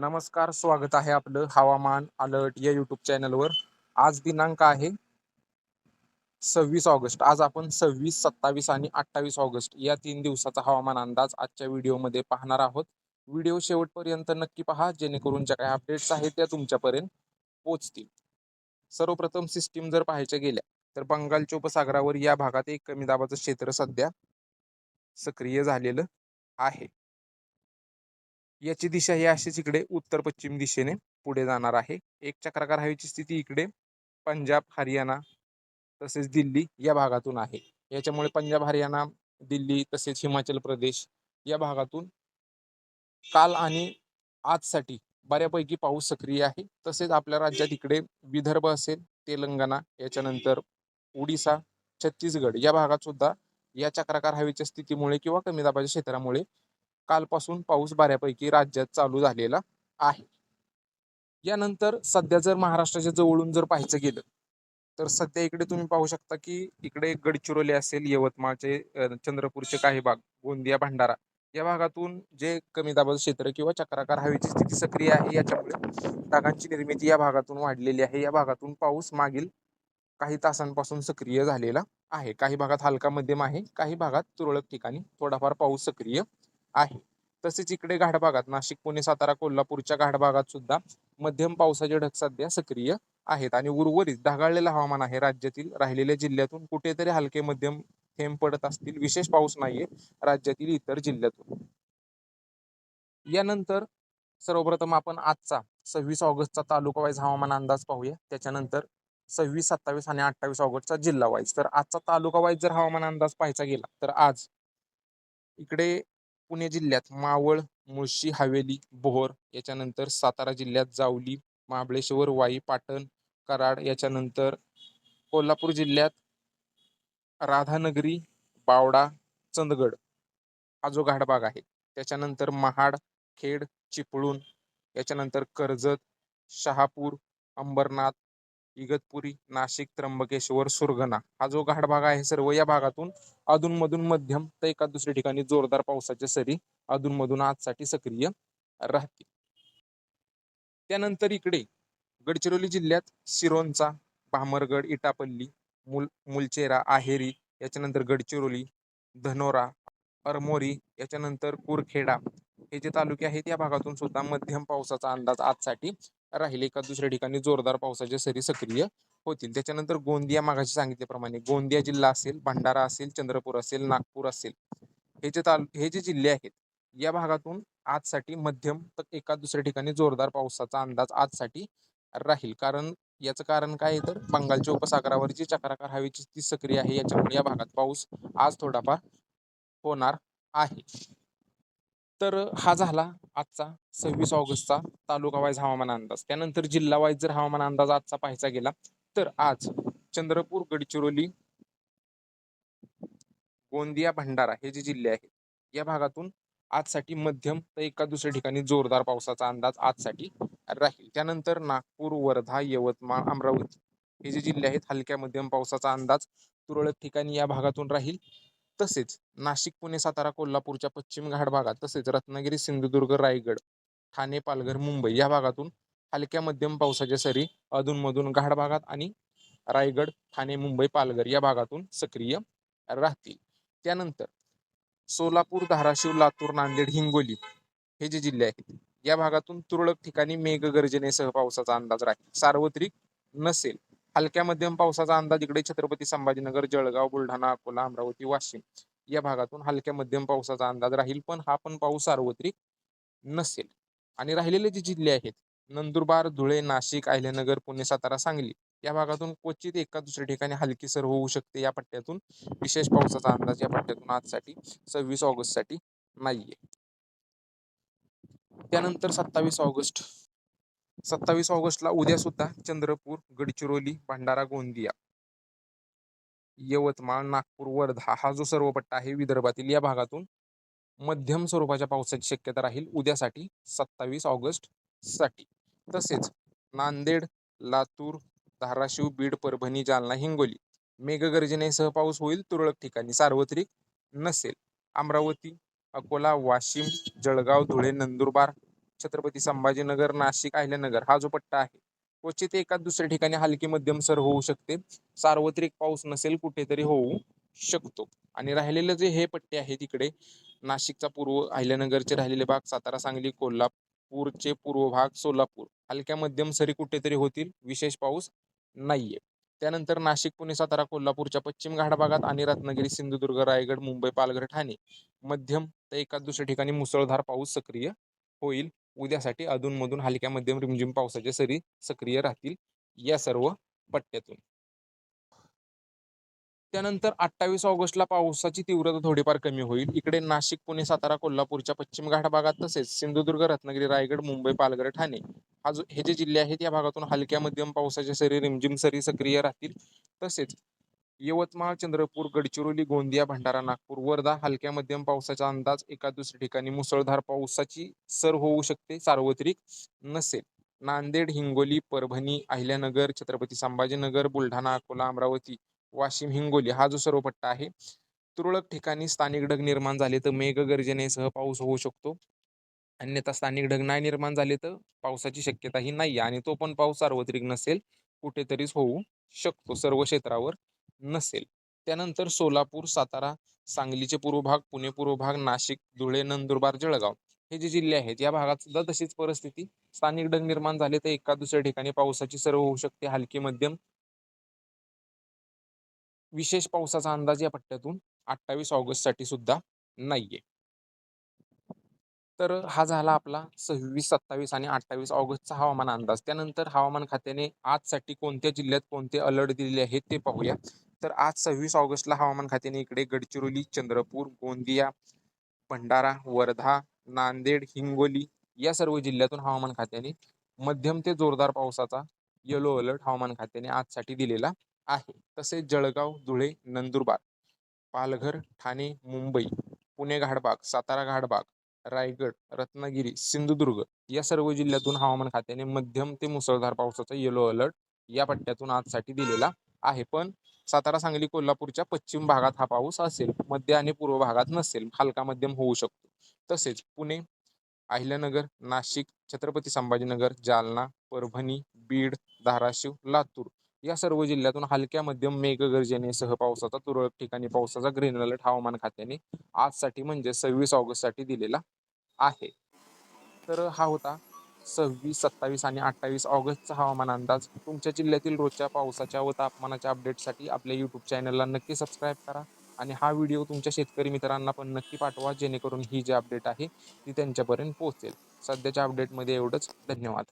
नमस्कार स्वागत आहे आपलं हवामान अलर्ट या युट्यूब चॅनलवर. आज दिनांक आहे सव्वीस ऑगस्ट. आज आपण सव्वीस सत्तावीस आणि अठ्ठावीस ऑगस्ट या तीन दिवसाचा हवामान अंदाज आजच्या व्हिडिओमध्ये पाहणार आहोत. व्हिडिओ शेवटपर्यंत नक्की पहा जेणेकरून ज्या काही अपडेट्स आहेत त्या तुमच्यापर्यंत पोचतील सर्वप्रथम सिस्टीम जर पाहायच्या गेल्या तर बंगालच्या उपसागरावर या भागात एक कमी दाबाचं क्षेत्र सध्या सक्रिय झालेलं आहे. याची दिशा ही अशीच इकडे उत्तर पश्चिम दिशेने पुढे जाणार आहे. एक चक्राकार हवेची स्थिती इकडे पंजाब हरियाणा तसेच दिल्ली या भागातून आहे. याच्यामुळे पंजाब हरियाणा दिल्ली तसेच हिमाचल प्रदेश या भागातून काल आणि आजसाठी बऱ्यापैकी पाऊस सक्रिय आहे. तसेच आपल्या राज्यात इकडे विदर्भ असेल तेलंगणा याच्यानंतर उडिसा छत्तीसगड या भागात सुद्धा या चक्राकार हवेच्या स्थितीमुळे किंवा कमी दाबाच्या क्षेत्रामुळे कालपासून पाऊस बऱ्यापैकी राज्यात चालू झालेला आहे. यानंतर सध्या जर महाराष्ट्राच्या जवळून जर पाहायचं गेलं तर सध्या इकडे तुम्ही पाहू शकता की इकडे गडचिरोली असेल यवतमाळचे चंद्रपूरचे काही भाग गोंदिया भंडारा या भागातून जे कमी दाबाचं क्षेत्र किंवा चक्राकार हवेची स्थिती सक्रिय आहे याच्यामुळे ढगांची निर्मिती या भागातून वाढलेली आहे. या भागातून पाऊस मागील काही तासांपासून सक्रिय झालेला आहे. काही भागात हलका मध्यम आहे. काही भागात तुरळक ठिकाणी थोडाफार पाऊस सक्रिय आहे. तसेच इकडे घाट भागात नाशिक पुणे सातारा कोल्हापूरच्या घाट भागात सुद्धा मध्यम पावसाचे ढग सध्या सक्रिय आहेत. आणि उर्वरित ढगाळलेलं हवामान आहे. राज्यातील राहिलेल्या जिल्ह्यातून कुठेतरी हलके मध्यम थेंब पडत असतील. विशेष पाऊस नाहीये राज्यातील इतर जिल्ह्यातून. यानंतर सर्वप्रथम आपण आजचा सव्वीस ऑगस्टचा तालुका वाईज हवामान अंदाज पाहूया. त्याच्यानंतर सव्वीस सत्तावीस आणि अठ्ठावीस ऑगस्टचा जिल्हा वाईज. तर आजचा तालुका वाईज जर हवामान अंदाज पाहायचा गेला तर आज इकडे पुणे जिल्ह्यात मावळ मुळशी हवेली बोहोर याच्यानंतर सातारा जिल्ह्यात जावली महाबळेश्वर वाई पाटण कराड याच्यानंतर कोल्हापूर जिल्ह्यात राधानगरी बावडा चंदगड हा जो घाटभाग आहे. त्याच्यानंतर महाड खेड चिपळूण याच्यानंतर कर्जत शहापूर अंबरनाथ इगतपुरी नाशिक त्र्यंबकेश्वर सुरगणा हा जो घाटभाग आहे सर्व या भागातून अधूनमधून मध्यम तर एका दुसऱ्या ठिकाणी जोरदार पावसाच्या सरी अधूनमधून आजसाठी सक्रिय राहतील त्यानंतर इकडे गडचिरोली जिल्ह्यात सिरोंचा भामरगड इटापल्ली मुल मुलचेरा आहेरी याच्यानंतर गडचिरोली धनोरा अरमोरी याच्यानंतर कुरखेडा हे जे तालुके आहेत या भागातून सुद्धा मध्यम पावसाचा अंदाज आजसाठी राहील एका दुसऱ्या ठिकाणी जोरदार पावसाच्या सरी सक्रिय होतील. त्याच्यानंतर गोंदिया मागाशी सांगितल्याप्रमाणे गोंदिया जिल्हा असेल भंडारा असेल चंद्रपूर असेल नागपूर असेल हे जे ताल हे जे जिल्हे आहेत या भागातून आजसाठी मध्यम तर एका दुसऱ्या ठिकाणी जोरदार पावसाचा अंदाज आजसाठी राहील. कारण याचं कारण काय आहे तर बंगालच्या उपसागरावर जी चक्राकार हवेची ती सक्रिय आहे याच्यामुळे या भागात पाऊस आज थोडाफार होणार आहे. तर हा झाला आजचा सव्वीस ऑगस्टचा तालुका वाईज हवामान अंदाज. त्यानंतर जिल्हा वाईज जर हवामान अंदाज आजचा पाहायचा गेला तर आज चंद्रपूर गडचिरोली गोंदिया भंडारा हे जे जिल्हे आहेत या भागातून आजसाठी मध्यम तर एका दुसऱ्या ठिकाणी जोरदार पावसाचा अंदाज आजसाठी राहील. त्यानंतर नागपूर वर्धा यवतमाळ अमरावती हे जे जिल्हे आहेत हलक्या मध्यम पावसाचा अंदाज तुरळक ठिकाणी या भागातून राहील. तसेच नाशिक पुणे सातारा कोल्हापूरच्या पश्चिम घाट भागात तसेच रत्नागिरी सिंधुदुर्ग रायगड ठाणे पालघर मुंबई या भागातून हलक्या मध्यम पावसाच्या सरी अधूनमधून घाट भागात आणि रायगड ठाणे मुंबई पालघर या भागातून सक्रिय राहतील. त्यानंतर सोलापूर धाराशिव लातूर नांदेड हिंगोली हे जे जिल्हे आहेत या भागातून तुरळक ठिकाणी मेघगर्जनेसह पावसाचा अंदाज राहील. सार्वत्रिक नसेल. हलक्या मध्यम पावसाचा अंदाज इकडे छत्रपती संभाजीनगर जळगाव बुलढाणा अकोला अमरावती वाशिम या भागातून हलक्या मध्यम पावसाचा अंदाज राहील पण हा पण पाऊस सार्वत्रिक नसेल. आणि राहिलेले जे जिल्हे आहेत नंदुरबार धुळे नाशिक अहिल्यानगर पुणे सातारा सांगली या भागातून क्वचित एका दुसऱ्या ठिकाणी हलकी सर होऊ शकते या पट्ट्यातून विशेष पावसाचा अंदाज या पट्ट्यातून आजसाठी सव्वीस ऑगस्टसाठी नाहीये. त्यानंतर सत्तावीस ऑगस्ट सत्तावीस ऑगस्टला उद्या सुद्धा चंद्रपूर गडचिरोली भंडारा गोंदिया यवतमाळ नागपूर वर्धा हा जो सर्व पट्टा आहे विदर्भातील या भागातून मध्यम स्वरूपाच्या पावसाची शक्यता राहील उद्यासाठी सत्तावीस ऑगस्टसाठी तसेच नांदेड लातूर धाराशिव बीड परभणी जालना हिंगोली मेघगर्जनेसह पाऊस होईल तुरळक ठिकाणी सार्वत्रिक नसेल. अमरावती अकोला वाशिम जळगाव धुळे नंदुरबार छत्रपती संभाजीनगर नाशिक अहिल्यानगर हा जो पट्टा आहे क्वचित एका दुसऱ्या ठिकाणी हलकी मध्यम सर होऊ शकते. सार्वत्रिक पाऊस नसेल कुठेतरी होऊ शकतो. आणि राहिलेले जे हे पट्टे आहेत तिकडे नाशिकचा पूर्व अहिल्यानगरचे राहिलेले भाग सातारा सांगली कोल्हापूरचे पूर्व भाग सोलापूर हलक्या मध्यम सरी कुठेतरी होतील विशेष पाऊस नाहीये. त्यानंतर नाशिक पुणे सातारा कोल्हापूरच्या पश्चिम घाट भागात आणि रत्नागिरी सिंधुदुर्ग रायगड मुंबई पालघर ठाणे मध्यम तर एका दुसऱ्या ठिकाणी मुसळधार पाऊस सक्रिय होईल. उद्यासाठी अधूनमधून हलक्या मध्यम रिमझिम पावसाच्या सरी सक्रिय राहतील या सर्व पट्ट्यातून. त्यानंतर अठ्ठावीस ऑगस्टला पावसाची तीव्रता थोडीफार कमी होईल. इकडे नाशिक पुणे सातारा कोल्हापूरच्या पश्चिम घाट भागात तसेच सिंधुदुर्ग रत्नागिरी रायगड मुंबई पालघर ठाणे हा जो हे जे जिल्हे आहेत या भागातून हलक्या मध्यम पावसाच्या सरी रिमझिम सरी सक्रिय राहतील. तसेच यवतमाळ चंद्रपूर गडचिरोली गोंदिया भंडारा नागपूर वर्धा हलक्या मध्यम पावसाचा अंदाज एका दुसऱ्या ठिकाणी मुसळधार पावसाची सर होऊ शकते सार्वत्रिक नसेल. नांदेड हिंगोली परभणी अहिल्यानगर छत्रपती संभाजीनगर बुलढाणा अकोला अमरावती वाशिम हिंगोली हा जो सर्व पट्टा आहे तुरळक ठिकाणी स्थानिक ढग निर्माण झाले तर मेघगर्जनेसह पाऊस होऊ शकतो. अन्यथा स्थानिक ढग नाही निर्माण झाले तर पावसाची शक्यताही नाही आणि तो पण पाऊस सार्वत्रिक नसेल कुठेतरीच होऊ शकतो. सर्व क्षेत्रावर नसेल. त्यानंतर सोलापूर सातारा सांगलीचे पूर्व भाग पुणे पूर्व भाग नाशिक धुळे नंदुरबार जळगाव हे जे जिल्हे आहेत या भागात सुद्धा तशीच परिस्थिती. स्थानिक ढग निर्माण झाले तर एका दुसऱ्या ठिकाणी पावसाची सर्व होऊ शकते. हलकी मध्यम विशेष पावसाचा अंदाज या पट्ट्यातून अठ्ठावीस ऑगस्टसाठी सुद्धा नाहीये. तर हा झाला आपला सव्वीस सत्तावीस आणि अठ्ठावीस ऑगस्टचा हवामान अंदाज. त्यानंतर हवामान खात्याने आजसाठी कोणत्या जिल्ह्यात कोणते अलर्ट दिलेले आहेत ते पाहूया. तर आज सव्वीस ऑगस्टला हवामान खात्याने इकडे गडचिरोली चंद्रपूर गोंदिया भंडारा वर्धा नांदेड हिंगोली या सर्व जिल्ह्यातून हवामान खात्याने मध्यम ते जोरदार पावसाचा येलो अलर्ट हवामान खात्याने आजसाठी दिलेला आहे. तसेच जळगाव धुळे नंदुरबार पालघर ठाणे मुंबई पुणे घाटबाग सातारा घाटबाग रायगड रत्नागिरी सिंधुदुर्ग या सर्व जिल्ह्यातून हवामान खात्याने मध्यम ते मुसळधार पावसाचा येलो अलर्ट या पट्ट्यातून आजसाठी दिलेला आहे. पण सातारा सांगली कोल्हापूरच्या पश्चिम भागात हा पाऊस असेल मध्य आणि पूर्व भागात नसेल हलका मध्यम होऊ शकतो. तसेच पुणे अहिल्यानगर नाशिक छत्रपती संभाजीनगर जालना परभणी बीड धाराशिव लातूर या सर्व जिल्ह्यातून हलक्या मध्यम मेघगर्जनेसह पावसाचा तुरळक ठिकाणी पावसाचा ग्रीन अलर्ट हवामान खात्याने आजसाठी म्हणजे सव्वीस ऑगस्टसाठी दिलेला आहे. तर हा होता सव्वीस सत्तावीस आणि अठ्ठावीस ऑगस्टचा हवामान अंदाज. तुमच्या जिल्ह्यातील रोजच्या पावसाच्या व तापमानाच्या अपडेटसाठी आपल्या यूट्यूब चॅनलला नक्की सबस्क्राईब करा आणि हा व्हिडिओ तुमच्या शेतकरी मित्रांना पण नक्की पाठवा जेणेकरून ही जी अपडेट आहे ती त्यांच्यापर्यंत पोहोचेल. सध्याच्या अपडेटमध्ये एवढंच. धन्यवाद.